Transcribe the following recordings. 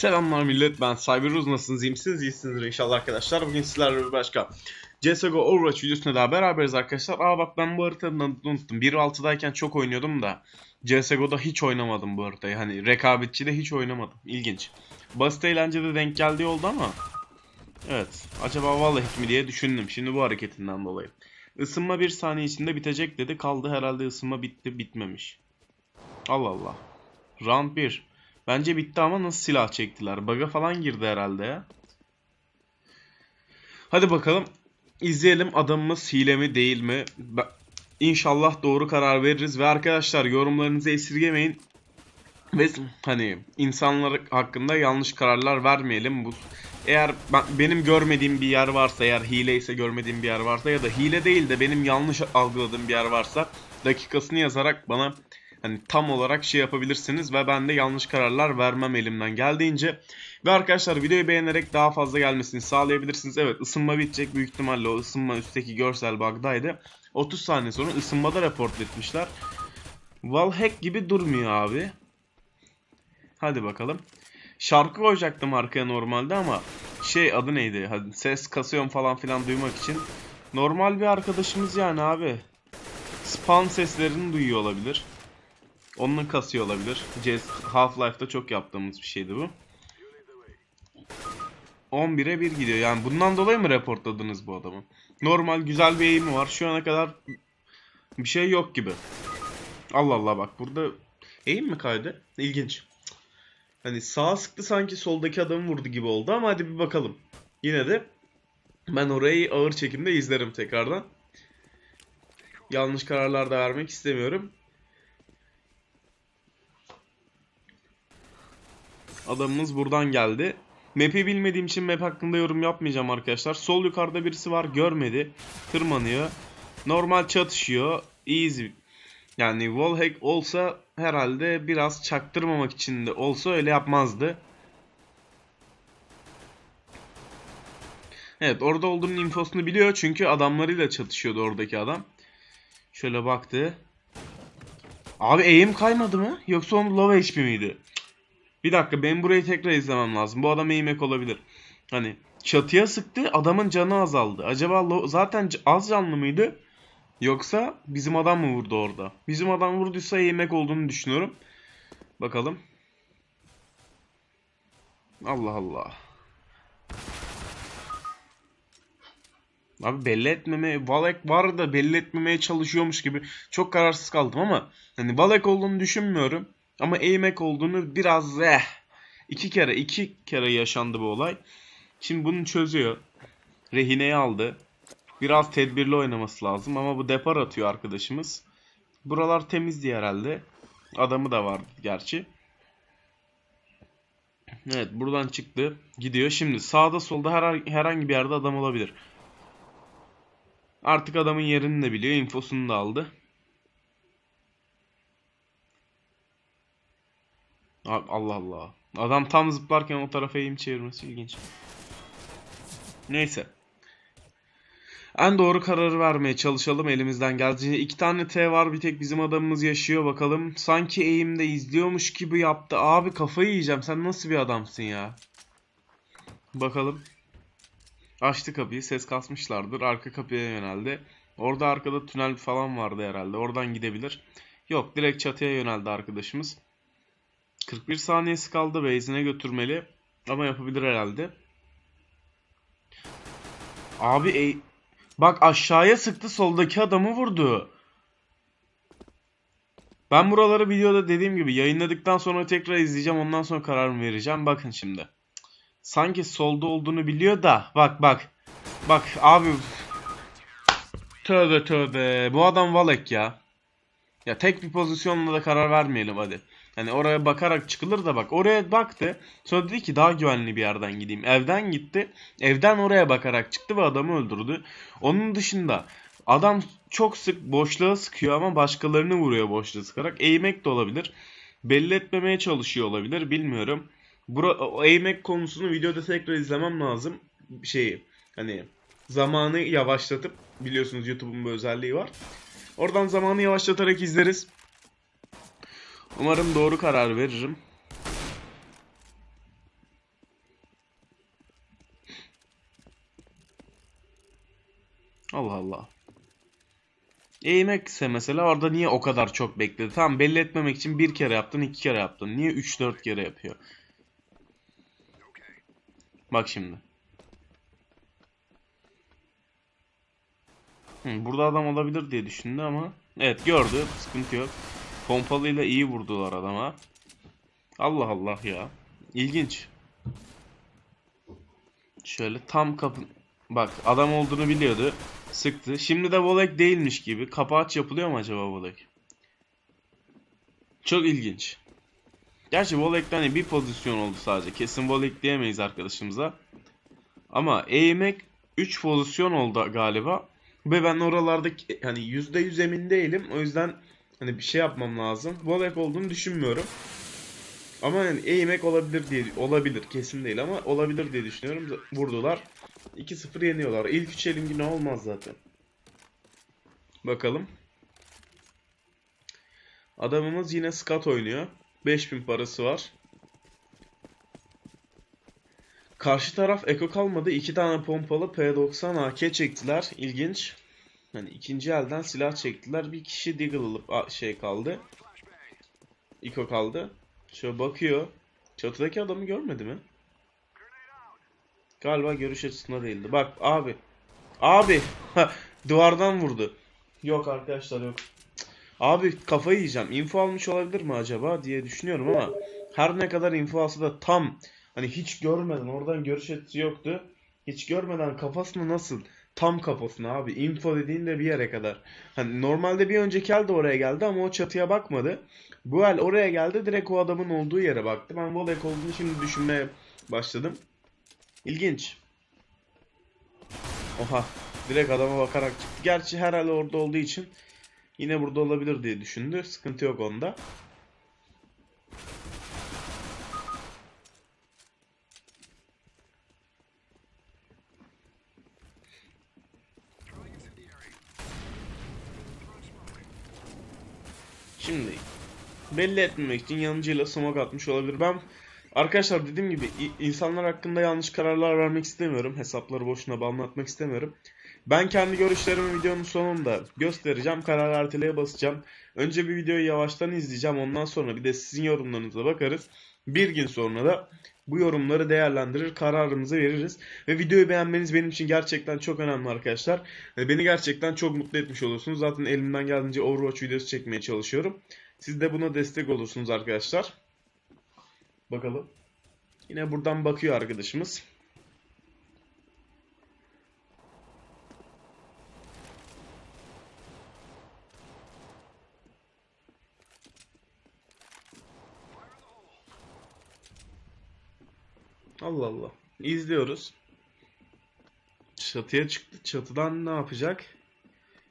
Selamlar millet ben Cyberuz nasılsınız? İyi misiniz? İyisinizdir inşallah arkadaşlar. Bugün sizlerle bir başka CSGO Overwatch videosunda daha beraberiz arkadaşlar. Aa bak ben bu haritanın unuttum. 1.6'dayken çok oynuyordum da CSGO'da hiç oynamadım bu haritayı. Hani rekabetçide hiç oynamadım. İlginç. Basit eğlencede denk geldiği oldu ama Evet. Acaba vallahi mi diye düşündüm. Şimdi bu hareketinden dolayı. Isınma bir saniye içinde bitecek dedi. Kaldı herhalde ısınma bitti bitmemiş. Allah Allah. Round 1 Bence bitti ama nasıl silah çektiler? Bug'a falan girdi herhalde ya. Hadi bakalım. İzleyelim adamımız hile mi değil mi? İnşallah doğru karar veririz. Ve arkadaşlar yorumlarınızı esirgemeyin. Ve hani insanlar hakkında yanlış kararlar vermeyelim. Bu eğer ben, benim görmediğim bir yer varsa, eğer hile ise görmediğim bir yer varsa ya da hile değil de benim yanlış algıladığım bir yer varsa dakikasını yazarak bana hani tam olarak şey yapabilirsiniz ve ben de yanlış kararlar vermem elimden geldiğince. Ve arkadaşlar videoyu beğenerek daha fazla gelmesini sağlayabilirsiniz. Evet ısınma bitecek büyük ihtimalle o ısınma üstteki görsel bug'daydı. 30 saniye sonra ısınmada report etmişler. Wallhack gibi durmuyor abi. Hadi bakalım. Şarkı koyacaktım arkaya normalde ama şey adı neydi? Hadi ses kasıyorum falan filan duymak için. Normal bir arkadaşımız yani abi. Spawn seslerini duyuyor olabilir. Onun kasıyor olabilir. Half-Life'da çok yaptığımız bir şeydi bu. 11'e 1 gidiyor. Yani bundan dolayı mı reportladınız bu adamı? Normal güzel bir eğimi var. Şu ana kadar bir şey yok gibi. Allah Allah bak burada eğim mi kaydı? İlginç. Hani sağa sıktı sanki soldaki adamı vurdu gibi oldu ama hadi bir bakalım. Yine de ben orayı ağır çekimde izlerim tekrardan. Yanlış kararlar da vermek istemiyorum. Adamımız buradan geldi. Map'i bilmediğim için map hakkında yorum yapmayacağım arkadaşlar. Sol yukarıda birisi var görmedi. Tırmanıyor. Normal çatışıyor. Easy. Yani wallhack olsa herhalde biraz çaktırmamak için de olsa öyle yapmazdı. Evet orada olduğunun infosunu biliyor çünkü adamlarıyla çatışıyordu oradaki adam. Şöyle baktı. Abi aim kaymadı mı? Yoksa onun low HP miydi? Bir dakika ben burayı tekrar izlemem lazım. Bu adam eğmek olabilir. Hani çatıya sıktı adamın canı azaldı. Acaba zaten az canlı mıydı? Yoksa bizim adam mı vurdu orada? Bizim adam vurduysa eğmek olduğunu düşünüyorum. Bakalım. Allah Allah. Abi belli etmeme, Valek var da belli etmemeye çalışıyormuş gibi çok kararsız kaldım ama hani Valek olduğunu düşünmüyorum. Ama eğmek olduğunu biraz eh. iki kere iki kere yaşandı bu olay. Şimdi bunu çözüyor. Rehineye aldı. Biraz tedbirli oynaması lazım ama bu depar atıyor arkadaşımız. Buralar temizdi herhalde. Adamı da var gerçi. Evet buradan çıktı. Gidiyor. Şimdi sağda solda her, herhangi bir yerde adam olabilir. Artık adamın yerini de biliyor. infosunu da aldı. Abi Allah Allah. Adam tam zıplarken o tarafa eğim çevirmesi ilginç. Neyse. En doğru kararı vermeye çalışalım elimizden geldiğince. İki tane T var bir tek bizim adamımız yaşıyor bakalım. Sanki eğimde izliyormuş gibi yaptı. Abi kafayı yiyeceğim sen nasıl bir adamsın ya. Bakalım. Açtı kapıyı ses kasmışlardır. Arka kapıya yöneldi. Orada arkada tünel falan vardı herhalde. Oradan gidebilir. Yok direkt çatıya yöneldi arkadaşımız. 41 saniyesi kaldı. Base'ine götürmeli. Ama yapabilir herhalde. Abi ey... Bak aşağıya sıktı soldaki adamı vurdu. Ben buraları videoda dediğim gibi yayınladıktan sonra tekrar izleyeceğim. Ondan sonra kararımı vereceğim. Bakın şimdi. Sanki solda olduğunu biliyor da. Bak bak. Bak abi. Tövbe tövbe. Bu adam Valek ya. Ya tek bir pozisyonla da karar vermeyelim hadi. Hani oraya bakarak çıkılır da bak oraya baktı. Sonra dedi ki daha güvenli bir yerden gideyim. Evden gitti. Evden oraya bakarak çıktı ve adamı öldürdü. Onun dışında adam çok sık boşluğa sıkıyor ama başkalarını vuruyor boşluğa sıkarak. Eğmek de olabilir. Belli etmemeye çalışıyor olabilir. Bilmiyorum. Bura, eğmek konusunu videoda tekrar izlemem lazım. Şeyi hani zamanı yavaşlatıp biliyorsunuz YouTube'un bir özelliği var. Oradan zamanı yavaşlatarak izleriz. Umarım doğru karar veririm. Allah Allah. Eğmekse mesela orada niye o kadar çok bekledi? Tamam belli etmemek için bir kere yaptın, iki kere yaptın. Niye 3-4 kere yapıyor? Bak şimdi. Burada adam olabilir diye düşündü ama evet gördü. Sıkıntı yok. Pompalıyla iyi vurdular adama. Allah Allah ya. İlginç. Şöyle tam kapı... Bak adam olduğunu biliyordu. Sıktı. Şimdi de volek değilmiş gibi. Kapaç yapılıyor mu acaba volek? Çok ilginç. Gerçi volekte hani bir pozisyon oldu sadece. Kesin volek diyemeyiz arkadaşımıza. Ama eğmek 3 pozisyon oldu galiba. Ve ben oralarda hani %100 emin değilim. O yüzden hani bir şey yapmam lazım. Volek olduğunu düşünmüyorum. Ama yani eğmek olabilir diye olabilir kesin değil ama olabilir diye düşünüyorum. Vurdular. 2-0 yeniyorlar. İlk üç elim yine olmaz zaten. Bakalım. Adamımız yine skat oynuyor. 5000 parası var. Karşı taraf eko kalmadı. İki tane pompalı P90 AK çektiler. İlginç. Hani ikinci elden silah çektiler. Bir kişi Deagle alıp şey kaldı. Iko kaldı. Şöyle bakıyor. Çatıdaki adamı görmedi mi? Galiba görüş açısında değildi. Bak abi. Abi. Duvardan vurdu. Yok arkadaşlar yok. Abi kafayı yiyeceğim. Info almış olabilir mi acaba diye düşünüyorum ama her ne kadar info alsa da tam hani hiç görmeden oradan görüş açısı yoktu. Hiç görmeden kafasını nasıl? Tam kafasına abi. Info dediğin de bir yere kadar. Hani normalde bir önceki el de oraya geldi ama o çatıya bakmadı. Bu el oraya geldi direkt o adamın olduğu yere baktı. Ben volek olduğunu şimdi düşünmeye başladım. İlginç. Oha. Direkt adama bakarak çıktı. Gerçi her el orada olduğu için yine burada olabilir diye düşündü. Sıkıntı yok onda. Şimdi belli etmemek için yanıcıyla smoke atmış olabilir. Ben arkadaşlar dediğim gibi insanlar hakkında yanlış kararlar vermek istemiyorum. Hesapları boşuna banlatmak istemiyorum. Ben kendi görüşlerimi videonun sonunda göstereceğim. Karar erteleye basacağım. Önce bir videoyu yavaştan izleyeceğim. Ondan sonra bir de sizin yorumlarınıza bakarız. Bir gün sonra da bu yorumları değerlendirir, kararımızı veririz. Ve videoyu beğenmeniz benim için gerçekten çok önemli arkadaşlar. Beni gerçekten çok mutlu etmiş olursunuz. Zaten elimden geldiğince Overwatch videosu çekmeye çalışıyorum. Siz de buna destek olursunuz arkadaşlar. Bakalım. Yine buradan bakıyor arkadaşımız. Allah Allah. İzliyoruz. Çatıya çıktı. Çatıdan ne yapacak?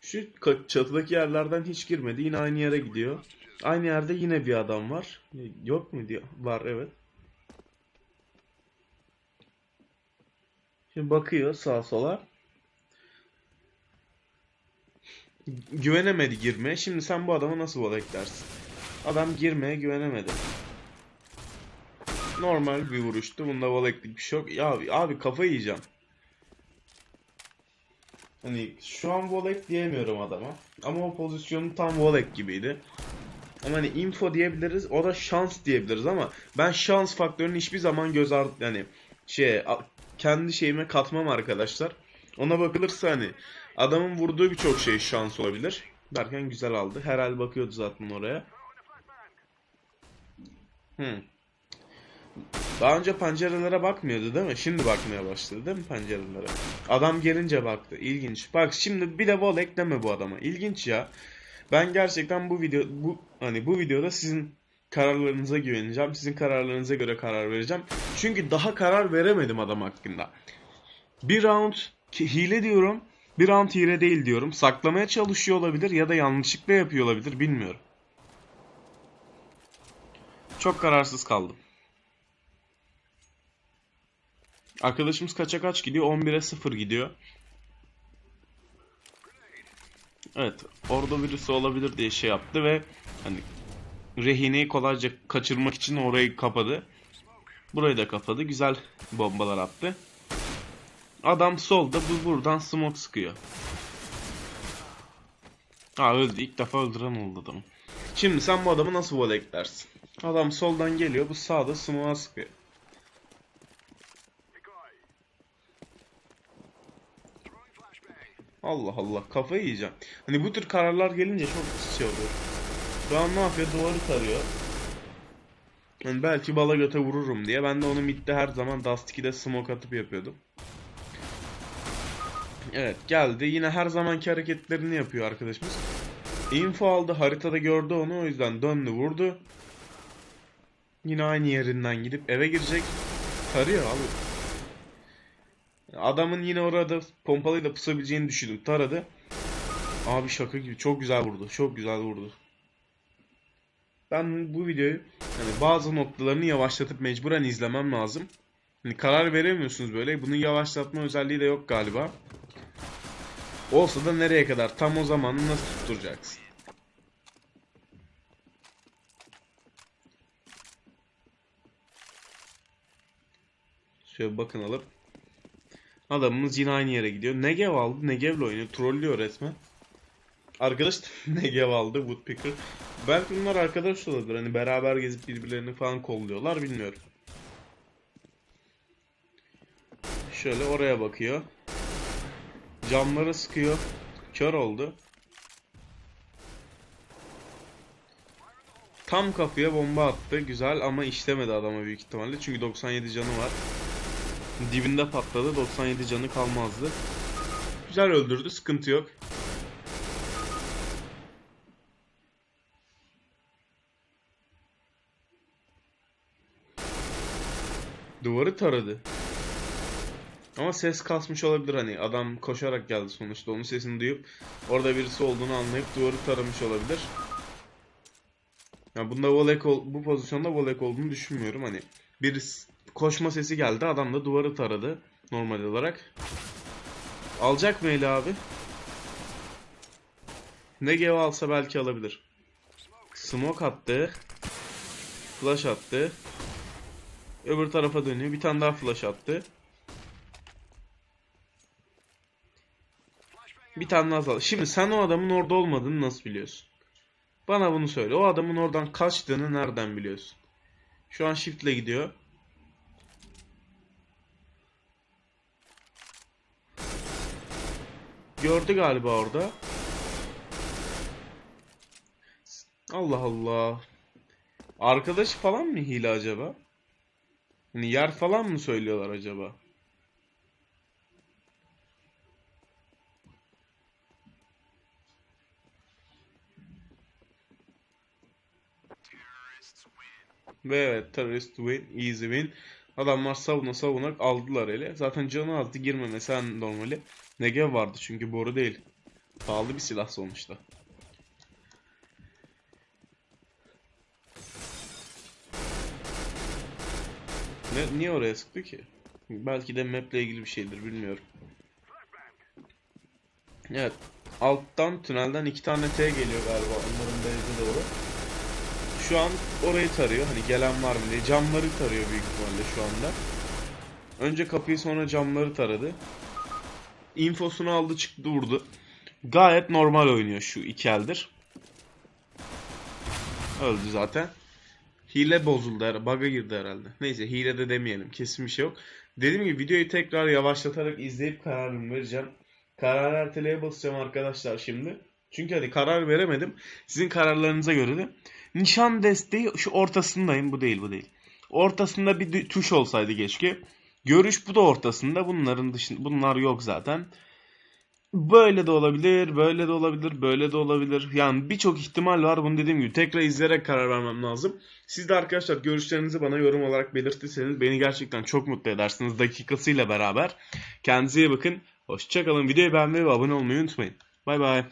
Şu çatıdaki yerlerden hiç girmedi. Yine aynı yere gidiyor. Aynı yerde yine bir adam var. Yok mu diyor. Var evet. Şimdi bakıyor sağa sola. Güvenemedi girmeye. Şimdi sen bu adama nasıl bol eklersin? Adam girmeye güvenemedi. Normal bir vuruştu. Bunda voleklik bir şey yok. Ya abi, abi kafayı yiyeceğim. Hani şu an volek diyemiyorum adama. Ama o pozisyonu tam volek gibiydi. Ama hani info diyebiliriz. O da şans diyebiliriz ama ben şans faktörünü hiçbir zaman göz ardı yani şey kendi şeyime katmam arkadaşlar. Ona bakılırsa hani adamın vurduğu birçok şey şans olabilir. Derken güzel aldı. Herhal bakıyordu zaten oraya. Hmm. Daha önce pencerelere bakmıyordu değil mi? Şimdi bakmaya başladı değil mi pencerelere? Adam gelince baktı. İlginç. Bak şimdi bir de wall ekleme bu adama. İlginç ya. Ben gerçekten bu video bu hani bu videoda sizin kararlarınıza güveneceğim. Sizin kararlarınıza göre karar vereceğim. Çünkü daha karar veremedim adam hakkında. Bir round hile diyorum. Bir round hile değil diyorum. Saklamaya çalışıyor olabilir ya da yanlışlıkla yapıyor olabilir bilmiyorum. Çok kararsız kaldım. Arkadaşımız kaça kaç gidiyor? 11'e 0 gidiyor. Evet, orada birisi olabilir diye şey yaptı ve hani rehineyi kolayca kaçırmak için orayı kapadı. Burayı da kapadı. Güzel bombalar attı. Adam solda bu buradan smoke sıkıyor. Ha öldü. İlk defa öldüren oldu adamı. Şimdi sen bu adamı nasıl eklersin? Adam soldan geliyor. Bu sağda smoke'a sıkıyor. Allah Allah kafayı yiyeceğim. Hani bu tür kararlar gelince çok şey oluyor. Şu an ne yapıyor? Duvarı tarıyor. Yani belki bala göte vururum diye. Ben de onu midde her zaman Dust 2'de smoke atıp yapıyordum. Evet geldi. Yine her zamanki hareketlerini yapıyor arkadaşımız. Info aldı. Haritada gördü onu. O yüzden döndü vurdu. Yine aynı yerinden gidip eve girecek. Tarıyor abi. Adamın yine orada pompalıyla pusabileceğini düşündüm. Taradı. Abi şaka gibi. Çok güzel vurdu. Çok güzel vurdu. Ben bu videoyu hani bazı noktalarını yavaşlatıp mecburen izlemem lazım. Hani karar veremiyorsunuz böyle. Bunun yavaşlatma özelliği de yok galiba. Olsa da nereye kadar? Tam o zamanı nasıl tutturacaksın? Şöyle bakın alıp. Adamımız yine aynı yere gidiyor. Negev aldı. Negev'le oynuyor. Trollüyor resmen. Arkadaş Negev aldı. Woodpecker. Belki bunlar arkadaş da olabilir. Hani beraber gezip birbirlerini falan kolluyorlar. Bilmiyorum. Şöyle oraya bakıyor. Camları sıkıyor. Kör oldu. Tam kapıya bomba attı. Güzel ama işlemedi adama büyük ihtimalle. Çünkü 97 canı var. Dibinde patladı. 97 canı kalmazdı. Güzel öldürdü. Sıkıntı yok. Duvarı taradı. Ama ses kasmış olabilir hani adam koşarak geldi sonuçta onun sesini duyup orada birisi olduğunu anlayıp duvarı taramış olabilir. Ya bunda volek ol, bu pozisyonda volek olduğunu düşünmüyorum hani bir koşma sesi geldi adam da duvarı taradı normal olarak. Alacak mı Eli abi? Negev alsa belki alabilir. Smoke attı. Flash attı. Öbür tarafa dönüyor. Bir tane daha flash attı. Bir tane daha. Şimdi sen o adamın orada olmadığını nasıl biliyorsun? Bana bunu söyle. O adamın oradan kaçtığını nereden biliyorsun? Şu an shift ile gidiyor. Gördü galiba orada. Allah Allah. Arkadaş falan mı hile acaba? Hani yer falan mı söylüyorlar acaba? Ve evet terörist win, easy win. Adamlar savuna savunak aldılar ele. Zaten canı azdı girmemesi en normali. Negev vardı çünkü boru değil. Pahalı bir silah sonuçta. Ne, niye oraya sıktı ki? Belki de map'le ilgili bir şeydir bilmiyorum. Evet. Alttan tünelden iki tane T geliyor galiba onların base'e doğru. Şu an orayı tarıyor. Hani gelen var mı diye. Camları tarıyor büyük ihtimalle şu anda. Önce kapıyı sonra camları taradı. Infosunu aldı çıktı vurdu. Gayet normal oynuyor şu iki eldir. Öldü zaten. Hile bozuldu herhalde. Bug'a girdi herhalde. Neyse hile de demeyelim. Kesin bir şey yok. Dediğim gibi videoyu tekrar yavaşlatarak izleyip kararımı vereceğim. Karar erteleye basacağım arkadaşlar şimdi. Çünkü hani karar veremedim. Sizin kararlarınıza göre de. Nişan desteği şu ortasındayım. Bu değil bu değil. Ortasında bir tuş olsaydı keşke. Görüş bu da ortasında. Bunların dışında bunlar yok zaten. Böyle de olabilir, böyle de olabilir, böyle de olabilir. Yani birçok ihtimal var. Bunu dediğim gibi tekrar izleyerek karar vermem lazım. Siz de arkadaşlar görüşlerinizi bana yorum olarak belirtirseniz beni gerçekten çok mutlu edersiniz dakikasıyla beraber. Kendinize iyi bakın. Hoşçakalın. Videoyu beğenmeyi ve abone olmayı unutmayın. Bay bay.